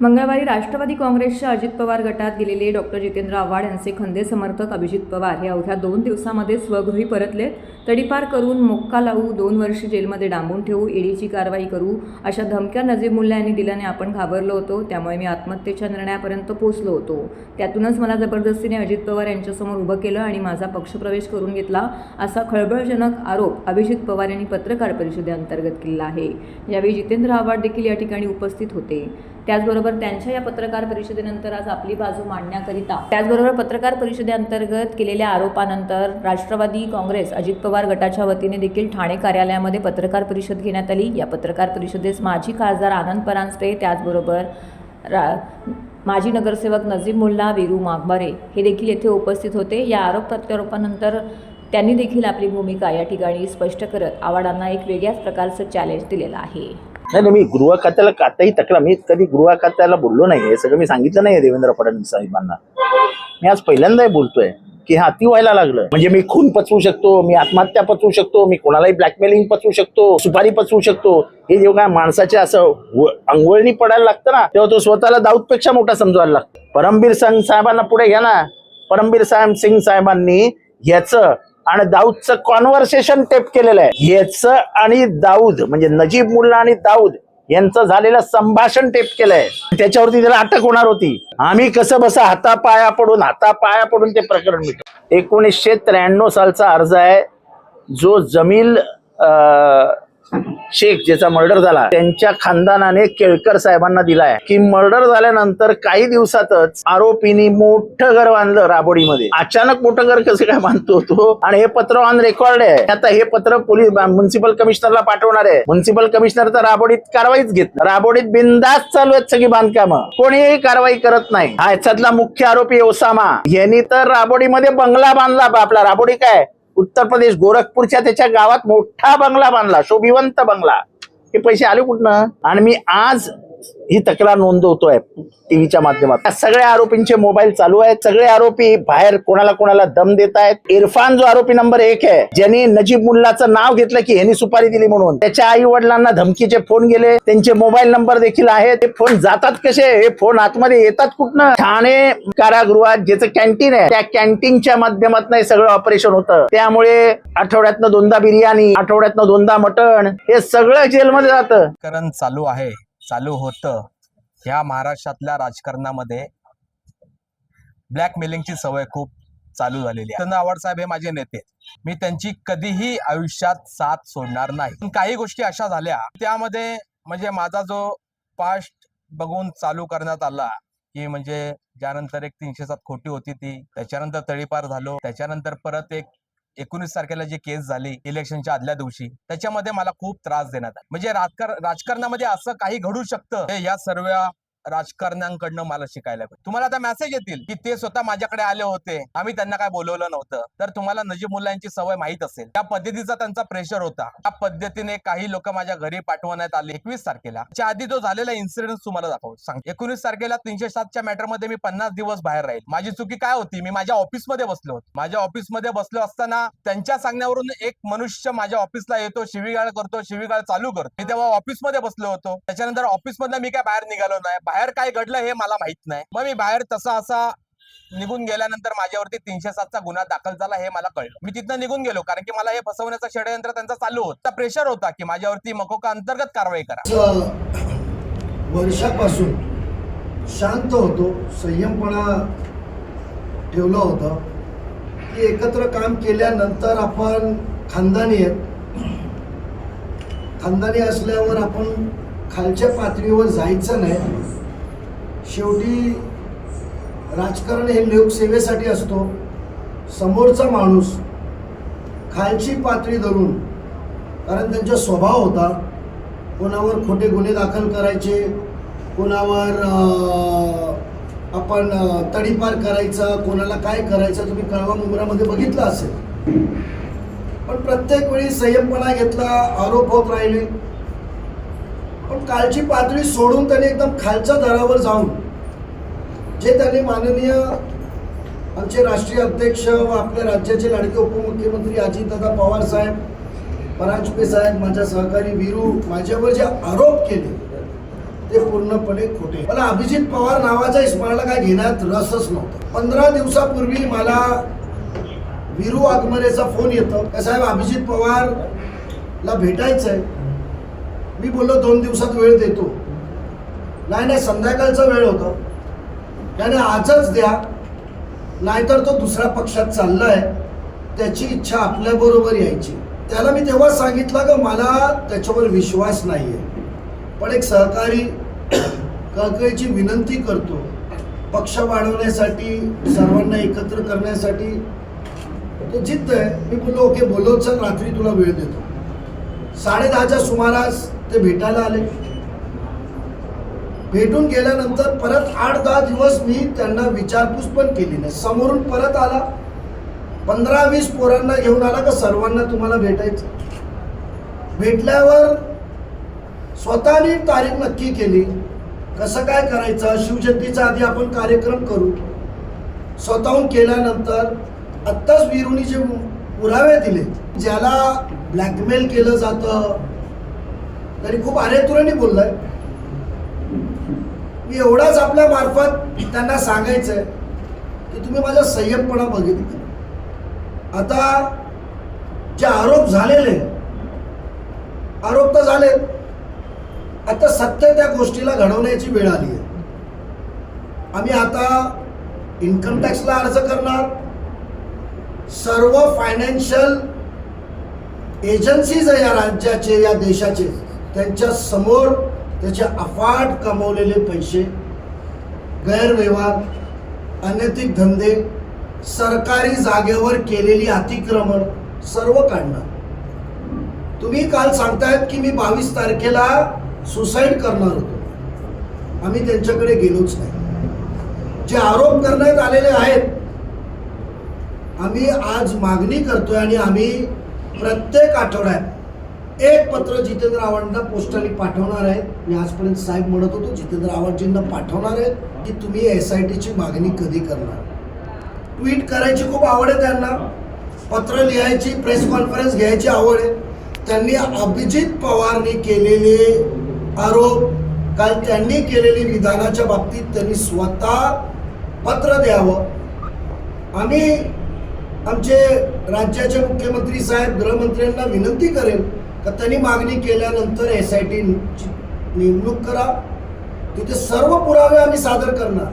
मंगळवारी राष्ट्रवादी काँग्रेसच्या अजित पवार गटात गेलेले डॉक्टर जितेंद्र आव्हाड यांचे खंदे समर्थक अभिजित पवार हे अवघ्या दोन दिवसामध्ये स्वगृही परतले. तडीपार करून मोक्का लावू दोन वर्ष जेलमध्ये डांबून ठेवू ईडीची कारवाई करू अशा धमक्या नजीब मुल्ला यांनी दिल्याने आपण घाबरलो होतो. त्यामुळे मी आत्महत्येच्या निर्णयापर्यंत पोचलो होतो. त्यातूनच मला जबरदस्तीने अजित पवार यांच्यासमोर उभं केलं आणि माझा पक्षप्रवेश करून घेतला असा खळबळजनक आरोप अभिजित पवार यांनी पत्रकार परिषदेअंतर्गत केला आहे. यावेळी जितेंद्र आव्हाड देखील या ठिकाणी उपस्थित होते. त्याचबरोबर त्यांच्या या पत्रकार परिषदेनंतर आज आपली बाजू मांडण्याकरिता. त्याचबरोबर पत्रकार परिषदेअंतर्गत केलेल्या आरोपानंतर राष्ट्रवादी काँग्रेस अजित पवार गटाच्या वतीने देखील ठाणे कार्यालयामध्ये पत्रकार परिषद घेण्यात आली. या पत्रकार परिषदेस माजी खासदार आनंद परांजपे त्याचबरोबर रा माजी नगरसेवक नजीब मुल्ला वीरू माघबारे हे देखील येथे उपस्थित होते. या आरोप प्रत्यारोपानंतर त्यांनी देखील आपली भूमिका या ठिकाणी स्पष्ट करत आव्हाडांना एक वेगळ्याच प्रकारचं चॅलेंज दिलेलं आहे. नाही नाही मी गृह खात्याला काताही तक्रार मी कधी गृह खात्याला बोललो नाही हे सगळं मी सांगितलं नाही देवेंद्र फडणवीस साहेबांना. मी आज पहिल्यांदा बोलतोय की हा अति व्हायला लागलं. म्हणजे मी खून पचवू शकतो मी आत्महत्या पचवू शकतो मी कोणालाही ब्लॅकमेलिंग पचवू शकतो सुपारी पचवू शकतो. हे जेव्हा माणसाच्या असं अंघोळणी अंगवळणी पडायला लागतं ना तेव्हा तो स्वतःला दाऊदपेक्षा मोठा समजवायला लागतो. परमबीर सिंग साहेबांना पुढे घ्या ना. परमबीर साहेब सिंग साहेबांनी ह्याचं आणि दाऊदचं कॉन्व्हर्सेशन टेप केलेलं आहे. याचं आणि दाऊद म्हणजे नजीब मुल्ला आणि दाऊद यांचं झालेलं संभाषण टेप केलंय. त्याच्यावरती त्याला अटक होणार होती. आम्ही कसं बसा हातापाया पडून हातापाया पडून ते प्रकरण मिटव एकोणीसशे त्र्याण्णव सालचा अर्ज आहे जो जमील शेख ज्याचा मर्डर झाला त्यांच्या खानदानाने केळकर साहेबांना दिलाय. की मर्डर झाल्यानंतर काही दिवसातच आरोपींनी मोठं घर बांधलं राबोडीमध्ये. अचानक मोठं घर कसं काय बांधतो तो? आणि हे पत्र ऑन रेकॉर्ड आहे. आता हे पत्र पोलीस म्युन्सिपल कमिशनरला पाठवणार आहे. म्युन्सिपल कमिशनर तर राबोडीत कारवाईच घेत राबोडीत बिंदास चालू आहेत सगळी बांधकामं. कोणीही कारवाई करत नाही. हा याच्यातला मुख्य आरोपी ओसामा. यांनी तर राबोडीमध्ये बंगला बांधला आपला राबोडी काय? उत्तर प्रदेश गोरखपूरच्या त्याच्या गावात मोठा बंगला बांधला शोभिवंत बंगला. हे पैसे आले कुठनं? आणि मी आज ही तक्रार नोंदवतोय टीव्हीच्या माध्यमात सगळ्या आरोपींचे मोबाईल चालू आहेत. सगळे आरोपी बाहेर कोणाला कोणाला दम देत आहेत. इरफान जो आरोपी नंबर एक आहे ज्यांनी नजीब मुल्लाचं नाव घेतलं की ह्यांनी सुपारी दिली म्हणून. त्याच्या आई वडिलांना धमकीचे फोन गेले. त्यांचे मोबाईल नंबर देखील आहेत. ते फोन जातात कसे? हे फोन आतमध्ये येतात कुठनं? ठाणे कारागृहात ज्याचं कॅन्टीन आहे त्या कॅन्टीनच्या माध्यमातून हे सगळं ऑपरेशन होतं. त्यामुळे आठवड्यातनं दोनदा बिर्याणी आठवड्यातनं दोनदा मटण हे सगळं जेलमध्ये जातं. चालू आहे. चालू होतं. ह्या महाराष्ट्रातल्या राजकारणामध्ये ब्लॅकमेलिंगची सवय खूप चालू झालेली आहे. चंद्र साहेब हे माझे नेते मी त्यांची कधीही आयुष्यात साथ सोडणार नाही. पण काही गोष्टी अशा झाल्या. त्यामध्ये म्हणजे माझा जो पास्ट बघून चालू करण्यात आला की म्हणजे ज्यानंतर एक तीनशे सात खोटी होती ती त्याच्यानंतर तळीपार झालो त्याच्यानंतर परत एक एकोणीस तारखेला जी केस झाली इलेक्शनच्या आदल्या दिवशी त्याच्यामध्ये मला खूप त्रास देण्यात आला. म्हणजे राजकारणामध्ये असं काही घडू शकतं? या सर्व राजकारण्यांकडनं मला शिकायला भेटतं तुम्हाला आता मेसेज येतील की ते स्वतः माझ्याकडे आले होते. आम्ही त्यांना काय बोलवलं नव्हतं. तर तुम्हाला नजीब मुलांची सवय माहीत असेल. त्या पद्धतीचा त्यांचा प्रेशर होता. त्या पद्धतीने काही लोक माझ्या घरी पाठवण्यात आले एकवीस तारखेला. त्याच्या आधी जो झालेला इन्सिडेंट तुम्हाला दाखवू सांग. एकोणीस तारखेला तीनशे सातच्या मॅटरमध्ये मी पन्नास दिवस बाहेर राहील. माझी चुकी काय होती? मी माझ्या ऑफिसमध्ये बसलो होतो. माझ्या ऑफिसमध्ये बसलो असताना त्यांच्या सांगण्यावरून एक मनुष्य माझ्या ऑफिसला येतो शिवीगाळ करतो शिवीगाळ चालू करतो. मी तेव्हा ऑफिसमध्ये बसलो होतो. त्याच्यानंतर ऑफिसमधनं मी काय बाहेर निघालो नाही. बाहेर काय घडलं हे मला माहीत नाही. मग मी बाहेर तसा असा निघून गेल्यानंतर माझ्यावरती तीनशे सातचा गुन्हा दाखल झाला हे मला कळलं. मी तिथनं निघून गेलो कारण की मला हे फसवण्याचं षडयंत्र त्यांचा चालू होता. प्रेशर होता की माझ्यावरती मकोका अंतर्गत कारवाई करा. वर्षापासून शांत होतो संयमपणा ठेवला होता. की एकत्र काम केल्यानंतर आपण खानदानी आहेत. खानदानी असल्यावर आपण खालच्या पातळीवर जायचं नाही. शेवटी राजकारण हे लोकसेवेसाठी असतो. समोरचा माणूस खालची पातळी धरून कारण त्यांचा स्वभाव होता कोणावर खोटे गुन्हे दाखल करायचे कोणावर आपण तडीपार करायचा कोणाला काय करायचं तुम्ही कळवा मुंबरामध्ये बघितलं असेल. पण प्रत्येक वेळी संयमपणा घेतला आरोप होत राहिले. पण कालची पातळी सोडून त्याने एकदम खालच्या दरावर जाऊन जे त्यांनी माननीय आमचे राष्ट्रीय अध्यक्ष व आपल्या राज्याचे लाडके उपमुख्यमंत्री अजितदादा पवार साहेब परांजपे साहेब माझ्या सहकारी वीरू माझ्यावर जे आरोप केले ते पूर्णपणे खोटे. मला अभिजित पवार नावाच्या इस्माला काय घेण्यात रसच नव्हता. पंधरा दिवसापूर्वी मला विरू आगमरेचा फोन येतो. का साहेब अभिजित पवार ला भेटायचं आहे मी बोललो दोन दिवसात वेळ देतो. नाही नाही संध्याकाळचा वेळ होता. त्याने आजच द्या. नाहीतर तो दुसऱ्या पक्षात चाललाय. त्याची इच्छा आपल्याबरोबर यायची. त्याला मी तेव्हा सांगितलं का मला त्याच्यावर विश्वास नाही आहे पण एक सहकारी कळकळीची विनंती करतो. पक्ष वाढवण्यासाठी सर्वांना एकत्र करण्यासाठी. तो जिद्द आहे. मी बोललो ओके बोललो चल रात्री तुला वेळ देतो. साडे दहाच्या सुमारास ते भेटायला आले. भेटून गेल्यानंतर परत आठ दहा दिवस मी त्यांना विचारपूस पण केली नाही. समोरून परत आला. पंधरा वीस पोरांना घेऊन आला का सर्वांना तुम्हाला भेटायचं? भेटल्यावर स्वतःने तारीख नक्की केली. कसं काय करायचं? शिवजयंतीचा आधी आपण कार्यक्रम करू. स्वतःहून केल्यानंतर आत्ताच विरुणी जे पुरावे दिले ज्याला ब्लॅकमेल केलं जातं. तरी खूप आरेतुराने बोललाय. मी एवढाच आपल्या मार्फत त्यांना सांगायचं आहे की तुम्ही माझा संयमपणा बघितला. आता जे आरोप झालेले आरोप तर झाले. आता सत्य त्या गोष्टीला घडवण्याची वेळ आली आहे. आम्ही आता इन्कम टॅक्सला अर्ज करणार. सर्व फायनान्शियल एजन्सीज आहे या राज्याचे या देशाचे त्यांच्यासमोर त्याचे अफाट कमवलेले पैसे गैरव्यवहार अनैतिक धंदे सरकारी जागेवर केलेली अतिक्रमण सर्व काढणार. तुम्ही काल सांगतायत की मी बावीस तारखेला सुसाईड करणार होतो. आम्ही त्यांच्याकडे गेलोच नाही. जे आरोप करण्यात आलेले आहेत आम्ही आज मागणी करतोय आणि आम्ही प्रत्येक आठवड्यात एक पत्र जितेंद्र आव्हाडांना पोस्टाने पाठवणार आहे मी आजपर्यंत साहेब म्हणत होतो जितेंद्र आव्हाडजींना पाठवणार आहे की तुम्ही एस आय टीची मागणी कधी करणार? ट्विट करायची खूप आवड आहे त्यांना. पत्र लिहायची प्रेस कॉन्फरन्स घ्यायची आवड आहे. त्यांनी अभिजित पवारने केलेले आरोप काल त्यांनी केलेली विधानाच्या बाबतीत त्यांनी स्वतः पत्र द्यावं. आम्ही आमचे राज्याचे मुख्यमंत्री साहेब गृहमंत्र्यांना विनंती करेन का त्यांनी मागणी केल्यानंतर एस आय टी नेमणूक करा. तिथे सर्व पुरावे आम्ही सादर करणार.